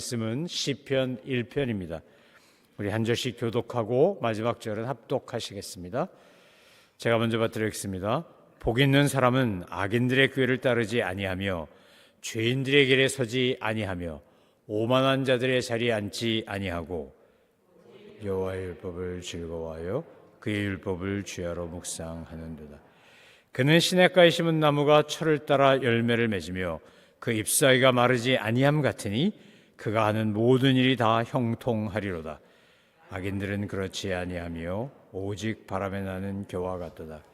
말씀은 시편 1편입니다. 우리 한 절씩 교독하고 마지막 절은 합독하시겠습니다. 제가 먼저 받드리겠습니다. 복 있는 사람은 악인들의 꾀를 따르지 아니하며 죄인들의 길에 서지 아니하며 오만한 자들의 자리에 앉지 아니하고 여호와의 율법을 즐거워하여 그의 율법을 주야로 묵상하는도다. 그는 시냇가에 심은 나무가 철을 따라 열매를 맺으며 그 잎사귀가 마르지 아니함 같으니 그가 하는 모든 일이 다 형통하리로다. 악인들은 그렇지 아니하며 오직 바람에 나는 겨와 같도다.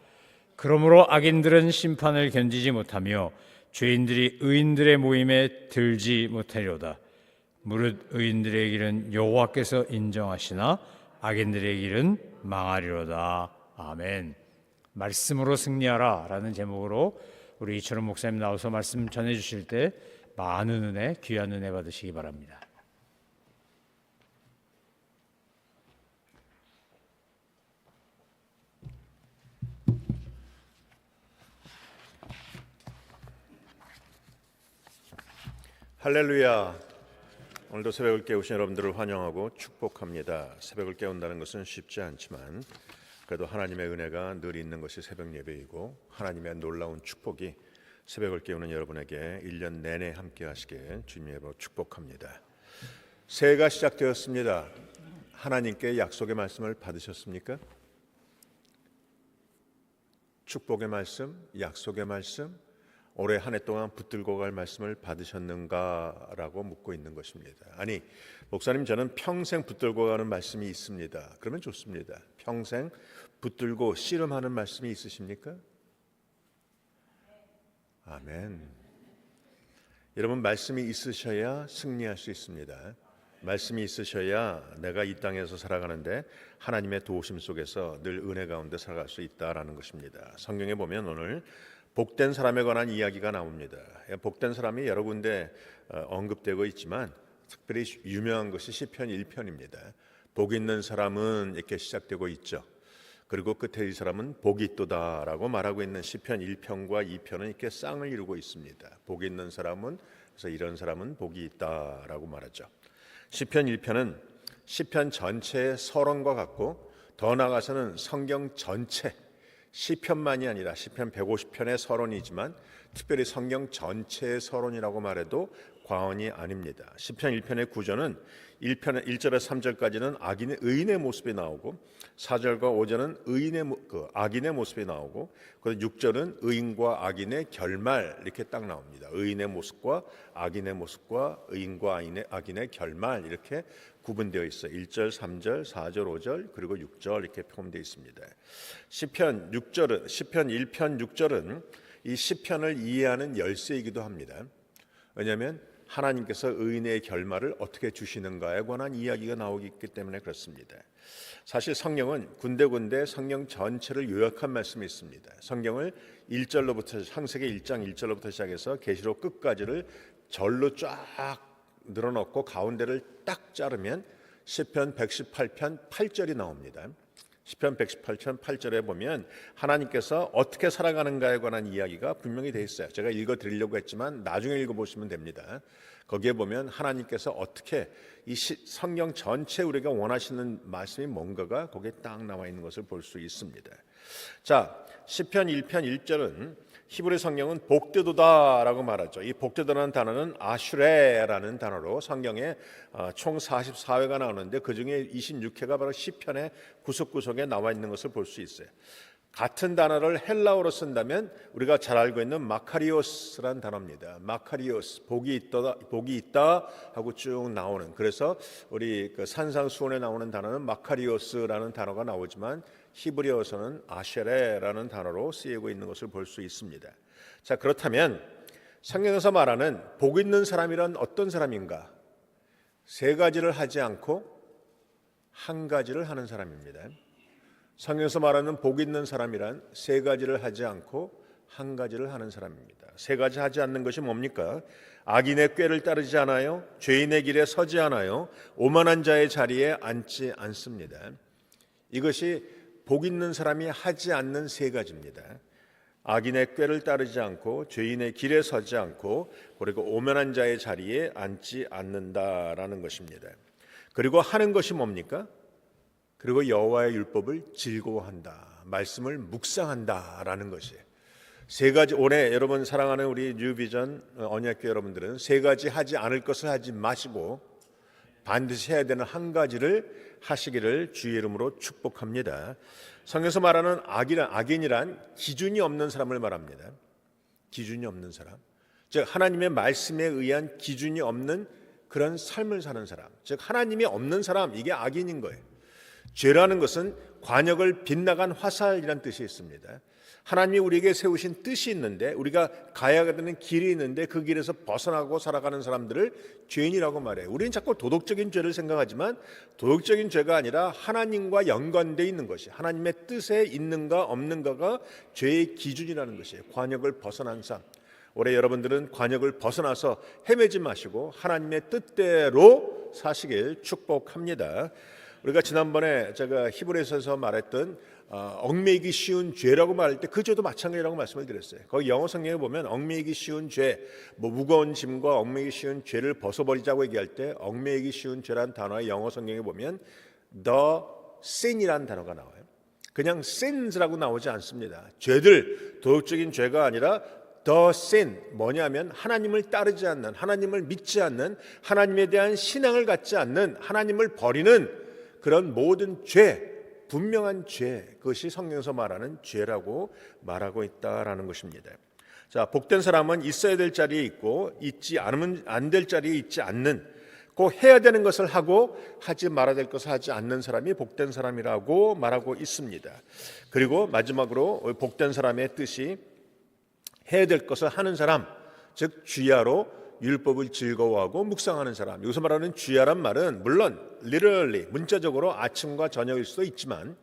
그러므로 악인들은 심판을 견디지 못하며 죄인들이 의인들의 모임에 들지 못하리로다. 무릇 의인들의 길은 여호와께서 인정하시나 악인들의 길은 망하리로다. 아멘. 말씀으로 승리하라라는 제목으로 우리 이철원 목사님 나와서 말씀 전해 주실 때 많은 은혜, 귀한 은혜 받으시기 바랍니다. 할렐루야. 오늘도 새벽을 깨우신 여러분들을 환영하고 축복합니다. 새벽을 깨운다는 것은 쉽지 않지만 그래도 하나님의 은혜가 늘 있는 것이 새벽 예배이고 하나님의 놀라운 축복이 새벽을 깨우는 여러분에게 1년 내내 함께 하시길 주님의 이름으로 축복합니다. 새해가 시작되었습니다. 하나님께 약속의 말씀을 받으셨습니까? 축복의 말씀, 약속의 말씀, 올해 한 해 동안 붙들고 갈 말씀을 받으셨는가라고 묻고 있는 것입니다. 아니, 목사님 저는 평생 붙들고 가는 말씀이 있습니다. 그러면 좋습니다. 평생 붙들고 씨름하는 말씀이 있으십니까? 아멘. 여러분 말씀이 있으셔야 승리할 수 있습니다. 말씀이 있으셔야 내가 이 땅에서 살아가는데 하나님의 도우심 속에서 늘 은혜 가운데 살아갈 수 있다라는 것입니다. 성경에 보면 오늘 복된 사람에 관한 이야기가 나옵니다. 복된 사람이 여러 군데 어, 언급되고 있지만 특별히 유명한 것이 시편 1편입니다. 복 있는 사람은 이렇게 시작되고 있죠. 그리고 끝에 이 사람은 복이 있도다라고 말하고 있는 시편 1편과 2편은 이렇게 쌍을 이루고 있습니다. 복 있는 사람은 그래서 이런 사람은 복이 있다라고 말하죠. 시편 1편은 시편 전체의 서론과 같고 더 나아가서는 성경 전체 시편만이 아니라 시편 150편의 서론이지만 특별히 성경 전체의 서론이라고 말해도 과언이 아닙니다. 시편 1편의 구조는 1편 1절에서 3절까지는 악인의 의인의 모습이 나오고 4절과 5절은 의인의 그 악인의 모습이 나오고 그리고 6절은 의인과 악인의 결말 이렇게 딱 나옵니다. 의인의 모습과 악인의 모습과 의인과 악인의, 악인의 결말 이렇게 구분되어 있어요. 1절, 3절, 4절, 5절 그리고 6절 이렇게 포함되어 있습니다. 시편 6절은 시편 1편 6절은 이 시편을 이해하는 열쇠이기도 합니다. 왜냐하면 하나님께서 의인의 결말을 어떻게 주시는가에 관한 이야기가 나오기 때문에 그렇습니다. 사실 성경은 군데군데 성경 전체를 요약한 말씀이 있습니다. 성경을 1절로부터 창세기 1장 1절로부터 시작해서 계시록 끝까지를 절로 쫙 늘어놓고 가운데를 딱 자르면 시편 118편 8절이 나옵니다. 시편 118편 8절에 보면 하나님께서 어떻게 살아가는가에 관한 이야기가 분명히 되어 있어요. 제가 읽어 드리려고 했지만 나중에 읽어 보시면 됩니다. 거기에 보면 하나님께서 어떻게 이 성경 전체 우리가 원하시는 말씀이 뭔가가 거기에 딱 나와 있는 것을 볼 수 있습니다. 자, 시편 1편 1절은 히브리 성경은 복되도다라고 말하죠. 이 복되도라는 단어는 아슈레라는 단어로 성경에 어, 총 44회가 나오는데 그 중에 26회가 바로 시편의 구석구석에 나와 있는 것을 볼 수 있어요. 같은 단어를 헬라어로 쓴다면 우리가 잘 알고 있는 마카리오스라는 단어입니다. 마카리오스 복이 있다 복이 있다 하고 쭉 나오는 그래서 우리 그 산상수훈에 나오는 단어는 마카리오스라는 단어가 나오지만 히브리어에서는 아쉐레라는 단어로 쓰이고 있는 것을 볼 수 있습니다. 자 그렇다면 성경에서 말하는 복 있는 사람이란 어떤 사람인가? 세 가지를 하지 않고 한 가지를 하는 사람입니다. 성경에서 말하는 복 있는 사람이란 세 가지를 하지 않고 한 가지를 하는 사람입니다. 세 가지 하지 않는 것이 뭡니까? 악인의 꾀를 따르지 않아요. 죄인의 길에 서지 않아요. 오만한 자의 자리에 앉지 않습니다. 이것이 복 있는 사람이 하지 않는 세 가지입니다. 악인의 꾀를 따르지 않고 죄인의 길에 서지 않고 그리고 오면한 자의 자리에 앉지 않는다라는 것입니다. 그리고 하는 것이 뭡니까? 그리고 여호와의 율법을 즐거워한다. 말씀을 묵상한다라는 것이에요. 세 가지 올해 여러분 사랑하는 우리 뉴비전 언약교 여러분들은 세 가지 하지 않을 것을 하지 마시고 반드시 해야 되는 한 가지를 하시기를 주의 이름으로 축복합니다. 성경에서 말하는 악이란 악인이란 기준이 없는 사람을 말합니다. 기준이 없는 사람. 즉 하나님의 말씀에 의한 기준이 없는 그런 삶을 사는 사람. 즉 하나님이 없는 사람 이게 악인인 거예요. 죄라는 것은 관역을 빗나간 화살이란 뜻이 있습니다. 하나님이 우리에게 세우신 뜻이 있는데 우리가 가야 되는 길이 있는데 그 길에서 벗어나고 살아가는 사람들을 죄인이라고 말해요. 우리는 자꾸 도덕적인 죄를 생각하지만 도덕적인 죄가 아니라 하나님과 연관돼 있는 것이 하나님의 뜻에 있는가 없는가가 죄의 기준이라는 것이에요. 관역을 벗어난 삶. 올해 여러분들은 관역을 벗어나서 헤매지 마시고 하나님의 뜻대로 사시길 축복합니다. 우리가 지난번에 제가 히브리서에서 말했던 어, 얽매이기 쉬운 죄라고 말할 때 그 죄도 마찬가지라고 말씀을 드렸어요. 거기 영어 성경에 보면 얽매이기 쉬운 죄, 뭐 무거운 짐과 얽매이기 쉬운 죄를 벗어버리자고 얘기할 때 얽매이기 쉬운 죄란 단어의 영어 성경에 보면 the sin이라는 단어가 나와요. 그냥 sins라고 나오지 않습니다. 죄들 도덕적인 죄가 아니라 the sin 뭐냐면 하나님을 따르지 않는 하나님을 믿지 않는 하나님에 대한 신앙을 갖지 않는 하나님을 버리는 그런 모든 죄 분명한 죄 그것이 성경에서 말하는 죄라고 말하고 있다라는 것입니다. 자 복된 사람은 있어야 될 자리에 있고 있지 않으면 안 될 자리에 있지 않는 꼭 해야 되는 것을 하고 하지 말아야 될 것을 하지 않는 사람이 복된 사람이라고 말하고 있습니다. 그리고 마지막으로 복된 사람의 뜻이 해야 될 것을 하는 사람, 즉 주야로 율법을 즐거워하고 묵상하는 사람. 여기서 말하는 주야란 말은 물론 literally 문자적으로 아침과 저녁일 수도 있지만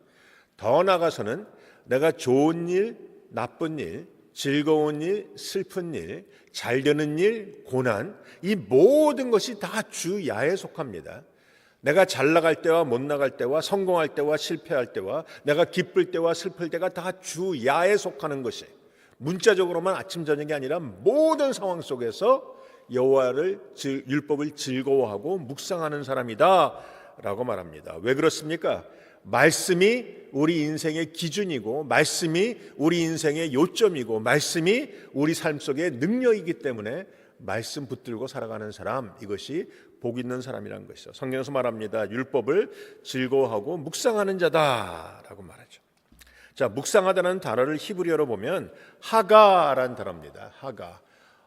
더 나아가서는 내가 좋은 일, 나쁜 일, 즐거운 일, 슬픈 일, 잘 되는 일, 고난 이 모든 것이 다 주야에 속합니다. 내가 잘 나갈 때와 못 나갈 때와 성공할 때와 실패할 때와 내가 기쁠 때와 슬플 때가 다 주야에 속하는 것이 문자적으로만 아침 저녁이 아니라 모든 상황 속에서 여호와를 즐- 율법을 즐거워하고 묵상하는 사람이다라고 말합니다. 왜 그렇습니까? 말씀이 우리 인생의 기준이고 말씀이 우리 인생의 요점이고 말씀이 우리 삶 속의 능력이기 때문에 말씀 붙들고 살아가는 사람 이것이 복 있는 사람이라는 것이죠. 성경에서 말합니다. 율법을 즐거워하고 묵상하는 자다라고 말하죠. 자, 묵상하다는 단어를 히브리어로 보면 하가라는 단어입니다. 하가.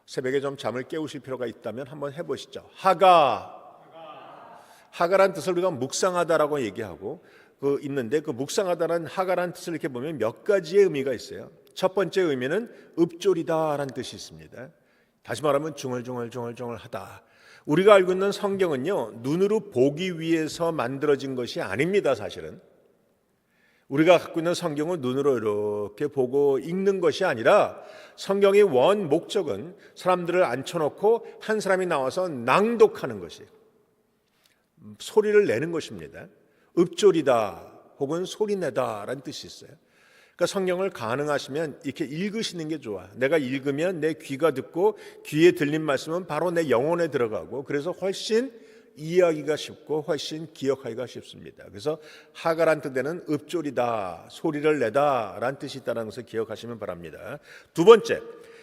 새벽에 좀 잠을 깨우실 필요가 있다면 한번 해보시죠. 하가. 하가란 뜻을 우리가 묵상하다라고 얘기하고 그 있는데 그 묵상하다라는 하가란 뜻을 이렇게 보면 몇 가지의 의미가 있어요. 첫 번째 의미는 읍조리다라는 뜻이 있습니다. 다시 말하면 중얼중얼중얼중얼하다. 우리가 알고 있는 성경은요 눈으로 보기 위해서 만들어진 것이 아닙니다. 사실은 우리가 갖고 있는 성경을 눈으로 이렇게 보고 읽는 것이 아니라 성경의 원 목적은 사람들을 앉혀놓고 한 사람이 나와서 낭독하는 것이에요. 소리를 내는 것입니다. 읍조리다 혹은 소리내다라는 뜻이 있어요. 그러니까 성경을 가능하시면 이렇게 읽으시는 게 좋아. 내가 읽으면 내 귀가 듣고 귀에 들린 말씀은 바로 내 영혼에 들어가고 그래서 훨씬 이해하기가 쉽고 훨씬 기억하기가 쉽습니다. 그래서 하가란 뜻에는 읍조리다, 소리를 내다라는 뜻이 있다는 것을 기억하시면 바랍니다. 두 번째,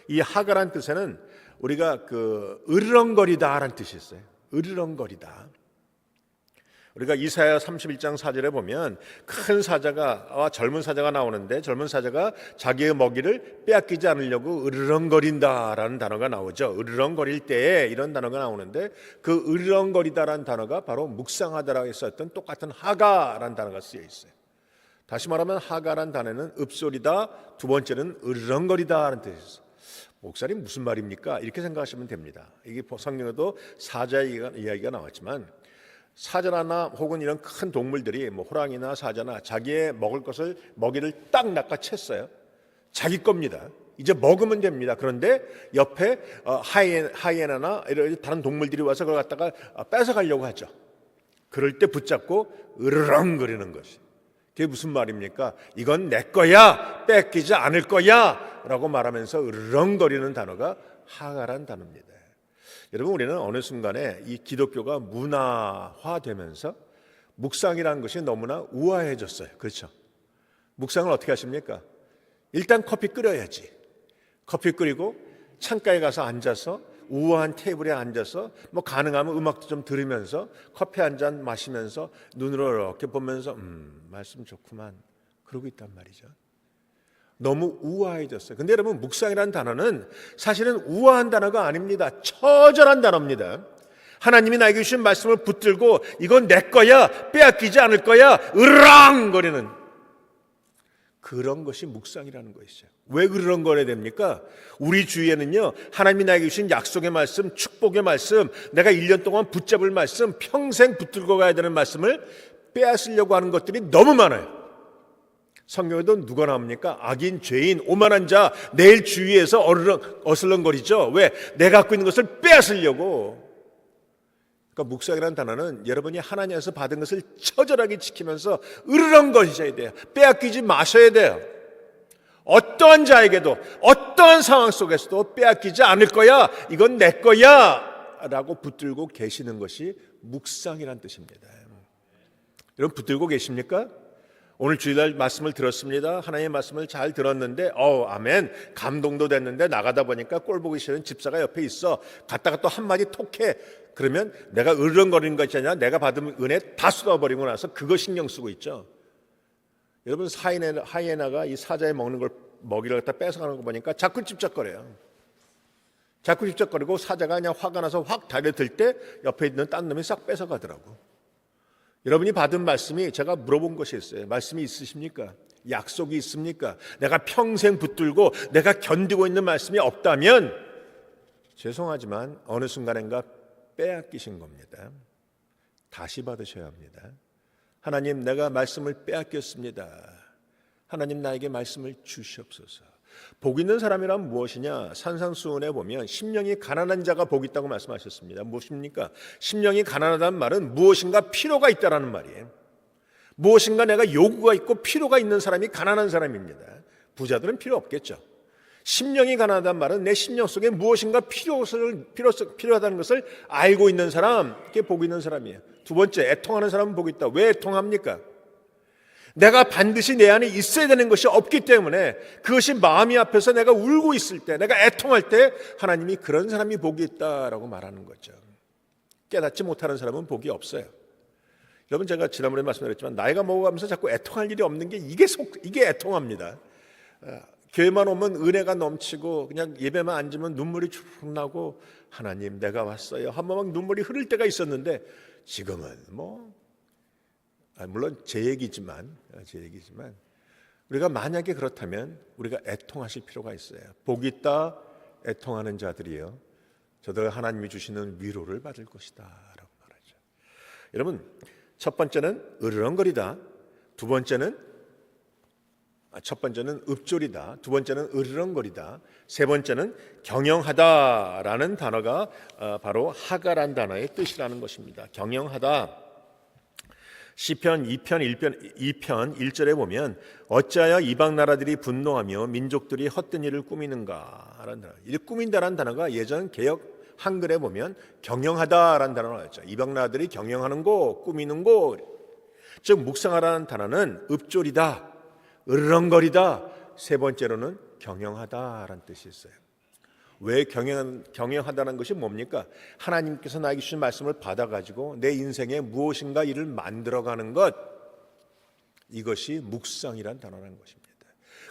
이 하가란 뜻에는 우리가 그 으르렁거리다라는 뜻이 있어요. 으르렁거리다. 우리가 이사야 31장 4절에 보면 큰 사자가 아, 젊은 사자가 나오는데 젊은 사자가 자기의 먹이를 빼앗기지 않으려고 으르렁거린다라는 단어가 나오죠. 으르렁거릴 때에 이런 단어가 나오는데 그 으르렁거리다라는 단어가 바로 묵상하다라고 했었던 똑같은 하가라는 단어가 쓰여 있어요. 다시 말하면 하가란 단어는 읍소리다, 두 번째는 으르렁거리다라는 뜻이었어요. 목사님 무슨 말입니까? 이렇게 생각하시면 됩니다. 이게 성경에도 사자 이야기가 나왔지만 사자나 혹은 이런 큰 동물들이 뭐 호랑이나 사자나 자기의 먹을 것을 먹이를 딱 낚아챘어요. 자기 겁니다. 이제 먹으면 됩니다. 그런데 옆에 어, 하이엔, 하이에나나 이런 다른 동물들이 와서 그걸 갖다가 어, 뺏어가려고 하죠. 그럴 때 붙잡고 으르렁거리는 것이. 그게 무슨 말입니까? 이건 내 거야, 뺏기지 않을 거야, 라고 말하면서 으르렁거리는 단어가 하가란 단어입니다. 여러분, 우리는 어느 순간에 이 기독교가 문화화되면서 묵상이라는 것이 너무나 우아해졌어요. 그렇죠? 묵상을 어떻게 하십니까? 일단 커피 끓여야지. 커피 끓이고 창가에 가서 앉아서 우아한 테이블에 앉아서 뭐 가능하면 음악도 좀 들으면서 커피 한 잔 마시면서 눈으로 이렇게 보면서 음 말씀 좋구만 그러고 있단 말이죠. 너무 우아해졌어요. 근데 여러분 묵상이라는 단어는 사실은 우아한 단어가 아닙니다. 처절한 단어입니다. 하나님이 나에게 주신 말씀을 붙들고 이건 내 거야 빼앗기지 않을 거야 으랑거리는 그런 것이 묵상이라는 것이죠. 왜 그런 거래야 됩니까? 우리 주위에는요, 하나님이 나에게 주신 약속의 말씀, 축복의 말씀, 내가 1년 동안 붙잡을 말씀, 평생 붙들고 가야 되는 말씀을 빼앗으려고 하는 것들이 너무 많아요. 성경에도 누가 나옵니까? 악인, 죄인, 오만한 자, 내일 주위에서 어르렁, 어슬렁거리죠. 왜? 내가 갖고 있는 것을 빼앗으려고. 그러니까 묵상이라는 단어는 여러분이 하나님에서 받은 것을 처절하게 지키면서 으르렁거리셔야 돼요. 빼앗기지 마셔야 돼요. 어떠한 자에게도 어떠한 상황 속에서도 빼앗기지 않을 거야. 이건 내 거야. 라고 붙들고 계시는 것이 묵상이란 뜻입니다. 여러분 붙들고 계십니까? 오늘 주일날 말씀을 들었습니다. 하나님의 말씀을 잘 들었는데, 어, 아멘. 감동도 됐는데 나가다 보니까 꼴 보기 싫은 집사가 옆에 있어. 갔다가 또 한마디 톡해. 그러면 내가 으르렁거리는 것이 아니라 내가 받은 은혜 다 쏟아버리고 나서 그거 신경 쓰고 있죠. 여러분 사이에나, 하이에나가 이 사자에 먹는 걸 먹이를 갖다 뺏어가는 거 보니까 자꾸 찝쩍거려요. 자꾸 찝쩍거리고 사자가 그냥 화가 나서 확 달려들 때 옆에 있는 딴 놈이 싹 뺏어가더라고. 여러분이 받은 말씀이 제가 물어본 것이 있어요. 말씀이 있으십니까? 약속이 있습니까? 내가 평생 붙들고 내가 견디고 있는 말씀이 없다면 죄송하지만 어느 순간인가 빼앗기신 겁니다. 다시 받으셔야 합니다. 하나님 내가 말씀을 빼앗겼습니다. 하나님 나에게 말씀을 주시옵소서. 복 있는 사람이란 무엇이냐? 산상수훈에 보면 심령이 가난한 자가 복 있다고 말씀하셨습니다. 무엇입니까? 심령이 가난하다는 말은 무엇인가 필요가 있다라는 말이에요. 무엇인가 내가 요구가 있고 필요가 있는 사람이 가난한 사람입니다. 부자들은 필요 없겠죠. 심령이 가난하다는 말은 내 심령 속에 무엇인가 필요를 필요, 필요하다는 것을 알고 있는 사람, 그게 복 있는 사람이에요. 두 번째, 애통하는 사람은 복 있다. 왜 애통합니까? 내가 반드시 내 안에 있어야 되는 것이 없기 때문에 그것이 마음이 앞에서 내가 울고 있을 때, 내가 애통할 때 하나님이 그런 사람이 복이 있다라고 말하는 거죠. 깨닫지 못하는 사람은 복이 없어요. 여러분 제가 지난번에 말씀드렸지만 나이가 먹어가면서 자꾸 애통할 일이 없는 게 이게 속 이게 애통합니다. 어, 교회만 오면 은혜가 넘치고 그냥 예배만 앉으면 눈물이 쭉 나고 하나님 내가 왔어요. 한번 막 눈물이 흐를 때가 있었는데 지금은 뭐 아, 물론 제 얘기지만 아, 제 얘기지만 우리가 만약에 그렇다면 우리가 애통하실 필요가 있어요. 복 있다 애통하는 자들이요. 저들 하나님이 주시는 위로를 받을 것이다라고 말하죠. 여러분 첫 번째는 으르렁거리다. 두 번째는 아, 첫 번째는 읍졸이다. 두 번째는 으르렁거리다. 세 번째는 경영하다라는 단어가 어, 바로 하가란 단어의 뜻이라는 것입니다. 경영하다. 시편 2편 1편 2편 1절에 보면 어찌하여 이방 나라들이 분노하며 민족들이 헛된 일을 꾸미는가라는 단어. 이 꾸민다라는 단어가 예전 개혁 한글에 보면 경영하다라는 단어가 나왔죠. 이방 나라들이 경영하는 거, 꾸미는 거. 즉 묵상하라는 단어는 읍졸이다, 으르렁거리다. 세 번째로는 경영하다라는 뜻이 있어요. 왜 경영, 경영하다는 것이 뭡니까? 하나님께서 나에게 주신 말씀을 받아가지고 내 인생에 무엇인가 일을 만들어가는 것. 이것이 묵상이란 단어라는 것입니다.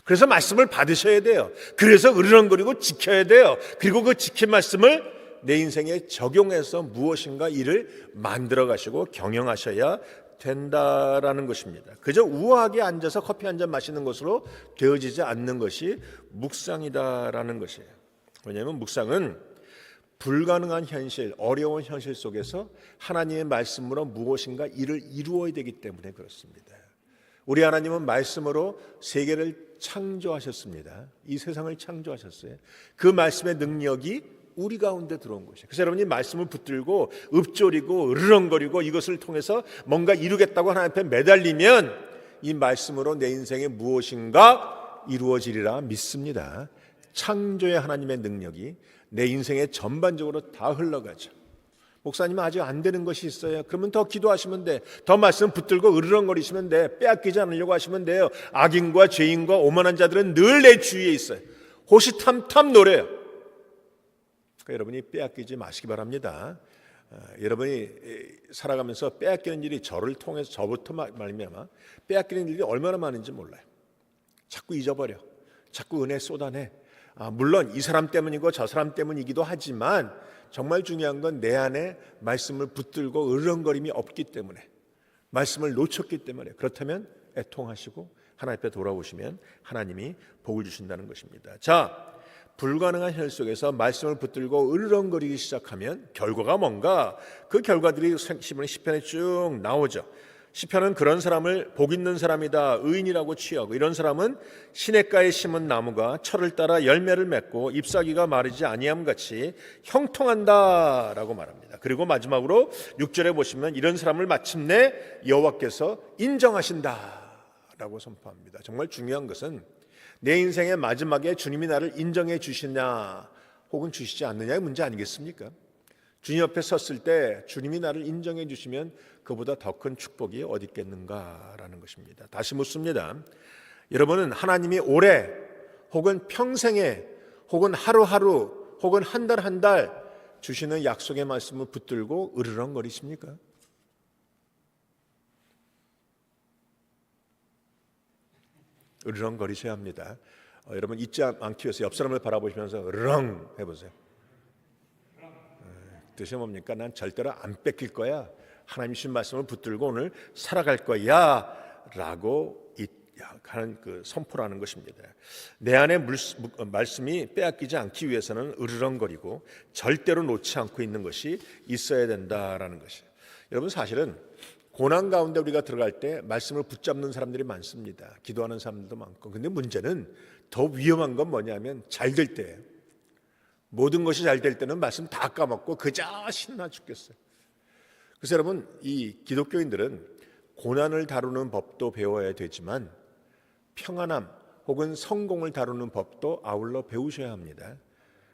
그래서 말씀을 받으셔야 돼요. 그래서 으르렁거리고 지켜야 돼요. 그리고 그 지킨 말씀을 내 인생에 적용해서 무엇인가 일을 만들어 가시고 경영하셔야 된다라는 것입니다. 그저 우아하게 앉아서 커피 한 잔 마시는 것으로 되어지지 않는 것이 묵상이다라는 것이에요. 왜냐하면 묵상은 불가능한 현실, 어려운 현실 속에서 하나님의 말씀으로 무엇인가 일을 이루어야 되기 때문에 그렇습니다. 우리 하나님은 말씀으로 세계를 창조하셨습니다. 이 세상을 창조하셨어요. 그 말씀의 능력이 우리 가운데 들어온 것이에요. 그래서 여러분이 말씀을 붙들고 읊조리고 으르렁거리고 이것을 통해서 뭔가 이루겠다고 하나님 앞에 매달리면 이 말씀으로 내 인생에 무엇인가 이루어지리라 믿습니다. 창조의 하나님의 능력이 내 인생에 전반적으로 다 흘러가죠. 목사님 아직 안 되는 것이 있어요. 그러면 더 기도하시면 돼. 더 말씀 붙들고 으르렁거리시면 돼. 빼앗기지 않으려고 하시면 돼요. 악인과 죄인과 오만한 자들은 늘 내 주위에 있어요. 호시탐탐 노래요. 그러니까 여러분이 빼앗기지 마시기 바랍니다. 어, 여러분이 에, 살아가면서 빼앗기는 일이 저를 통해서 저부터 마- 말미암아 빼앗기는 일이 얼마나 많은지 몰라요. 자꾸 잊어버려. 자꾸 은혜 쏟아내. 아, 물론 이 사람 때문이고 저 사람 때문이기도 하지만 정말 중요한 건 내 안에 말씀을 붙들고 으르렁거림이 없기 때문에 말씀을 놓쳤기 때문에 그렇다면 애통하시고 하나님 앞에 돌아오시면 하나님이 복을 주신다는 것입니다. 자, 불가능한 현 속에서 말씀을 붙들고 으르렁거리기 시작하면 결과가 뭔가 그 결과들이 시편 시편에 쭉 나오죠. 시편은 그런 사람을 복 있는 사람이다 의인이라고 취하고 이런 사람은 시냇가에 심은 나무가 철을 따라 열매를 맺고 잎사귀가 마르지 아니함 같이 형통한다라고 말합니다. 그리고 마지막으로 6절에 보시면 이런 사람을 마침내 여호와께서 인정하신다라고 선포합니다. 정말 중요한 것은 내 인생의 마지막에 주님이 나를 인정해 주시냐 혹은 주시지 않느냐의 문제 아니겠습니까? 주님 옆에 섰을 때 주님이 나를 인정해 주시면 그보다 더 큰 축복이 어디 있겠는가라는 것입니다. 다시 묻습니다. 여러분은 하나님이 올해 혹은 평생에 혹은 하루하루 혹은 한 달 한 달 주시는 약속의 말씀을 붙들고 으르렁거리십니까? 으르렁거리셔야 합니다. 어, 여러분 잊지 않기 위해서 옆 사람을 바라보시면서 으르렁 해보세요. 뜻이 뭡니까? 난 절대로 안 뺏길 거야. 하나님 신 말씀을 붙들고 오늘 살아갈 거야라고 이- 하는 그 선포라는 것입니다. 내 안에 물, 무- 말씀이 빼앗기지 않기 위해서는 으르렁거리고 절대로 놓지 않고 있는 것이 있어야 된다라는 것이에요. 여러분 사실은 고난 가운데 우리가 들어갈 때 말씀을 붙잡는 사람들이 많습니다. 기도하는 사람들도 많고. 근데 문제는 더 위험한 건 뭐냐면 잘 될 때예요. 모든 것이 잘 될 때는 말씀 다 까먹고 그저 신나 죽겠어요. 그래서 여러분 이 기독교인들은 고난을 다루는 법도 배워야 되지만 평안함 혹은 성공을 다루는 법도 아울러 배우셔야 합니다.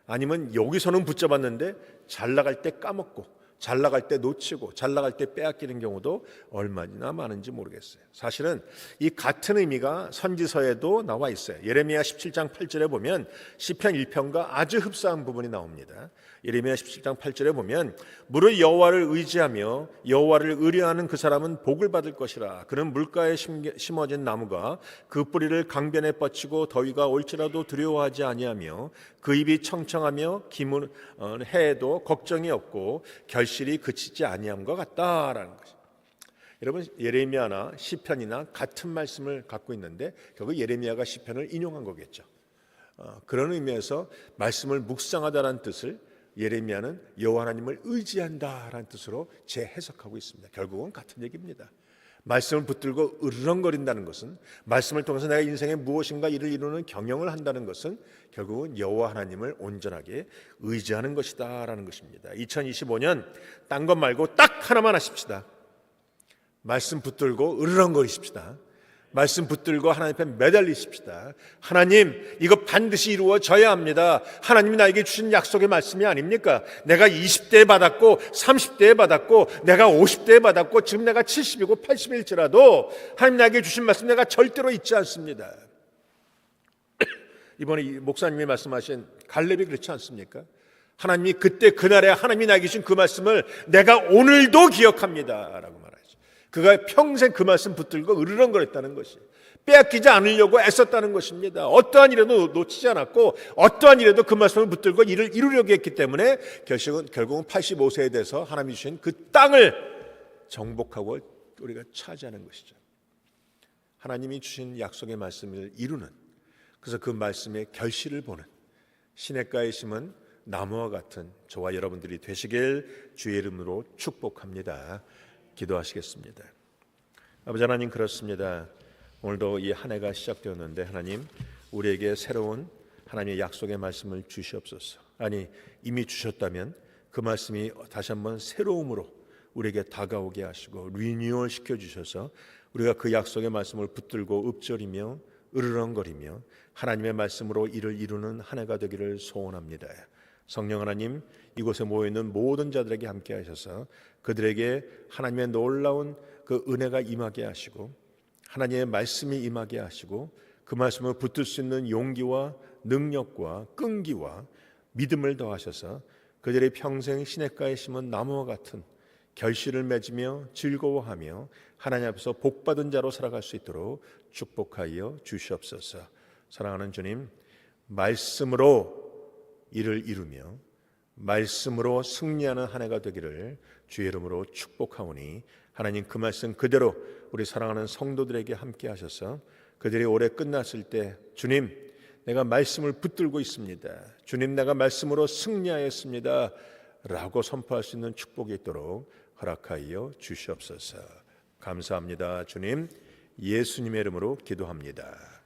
아니면 여기서는 붙잡았는데 잘 나갈 때 까먹고 잘 나갈 때 놓치고 잘 나갈 때 빼앗기는 경우도 얼마나 많은지 모르겠어요. 사실은 이 같은 의미가 선지서에도 나와 있어요. 예레미야 17장 8절에 보면 시편 1편과 아주 흡사한 부분이 나옵니다. 예레미야 17장 8절에 보면 무릇 여호와를 의지하며 여호와를 의뢰하는 그 사람은 복을 받을 것이라 그는 물가에 심어진 나무가 그 뿌리를 강변에 뻗치고 더위가 올지라도 두려워하지 아니하며 그 입이 청청하며 기문 어, 해에도 걱정이 없고 결 실이 그치지 아니함과 같다라는 것이. 여러분 예레미야나 시편이나 같은 말씀을 갖고 있는데 결국 예레미야가 시편을 인용한 거겠죠. 어, 그런 의미에서 말씀을 묵상하다라는 뜻을 예레미야는 여호와 하나님을 의지한다라는 뜻으로 재해석하고 있습니다. 결국은 같은 얘기입니다. 말씀을 붙들고 으르렁거린다는 것은 말씀을 통해서 내가 인생에 무엇인가 일을 이루는 경영을 한다는 것은 결국은 여호와 하나님을 온전하게 의지하는 것이다라는 것입니다. 2025년 딴 것 말고 딱 하나만 하십시다. 말씀 붙들고 으르렁거리십시다. 말씀 붙들고 하나님 앞에 매달리십시다. 하나님, 이거 반드시 이루어져야 합니다. 하나님이 나에게 주신 약속의 말씀이 아닙니까? 내가 20대에 받았고, 30대에 받았고, 내가 50대에 받았고, 지금 내가 70이고 80일지라도 하나님 나에게 주신 말씀 내가 절대로 잊지 않습니다. 이번에 이 목사님이 말씀하신 갈렙이 그렇지 않습니까? 하나님이 그때 그날에 하나님이 나에게 주신 그 말씀을 내가 오늘도 기억합니다 라고 말하죠. 그가 평생 그 말씀 붙들고 으르렁거렸다는 것이 빼앗기지 않으려고 애썼다는 것입니다. 어떠한 일에도 놓치지 않았고 어떠한 일에도 그 말씀을 붙들고 일을 이루려고 했기 때문에 결국은 결국은 85세에 돼서 하나님이 주신 그 땅을 정복하고 우리가 차지하는 것이죠. 하나님이 주신 약속의 말씀을 이루는 그래서 그 말씀의 결실을 보는 시냇가에 심은 나무와 같은 저와 여러분들이 되시길 주의 이름으로 축복합니다. 기도하시겠습니다. 아버지 하나님 그렇습니다. 오늘도 이 한 해가 시작되었는데 하나님 우리에게 새로운 하나님의 약속의 말씀을 주시옵소서. 아니 이미 주셨다면 그 말씀이 다시 한번 새로움으로 우리에게 다가오게 하시고 리뉴얼 시켜 주셔서 우리가 그 약속의 말씀을 붙들고 읊조리며 으르렁거리며 하나님의 말씀으로 이를 이루는 한 해가 되기를 소원합니다. 성령 하나님 이곳에 모여 있는 모든 자들에게 함께 하셔서 그들에게 하나님의 놀라운 그 은혜가 임하게 하시고 하나님의 말씀이 임하게 하시고 그 말씀을 붙들 수 있는 용기와 능력과 끈기와 믿음을 더하셔서 그들의 평생 시냇가에 심은 나무와 같은 결실을 맺으며 즐거워하며 하나님 앞에서 복받은 자로 살아갈 수 있도록 축복하여 주시옵소서. 사랑하는 주님, 말씀으로 일을 이루며 말씀으로 승리하는 한 해가 되기를 주의 이름으로 축복하오니 하나님 그 말씀 그대로 우리 사랑하는 성도들에게 함께 하셔서 그들이 올해 끝났을 때 주님 내가 말씀을 붙들고 있습니다. 주님 내가 말씀으로 승리하였습니다. 라고 선포할 수 있는 축복이 있도록 허락하여 주시옵소서. 감사합니다. 주님 예수님의 이름으로 기도합니다.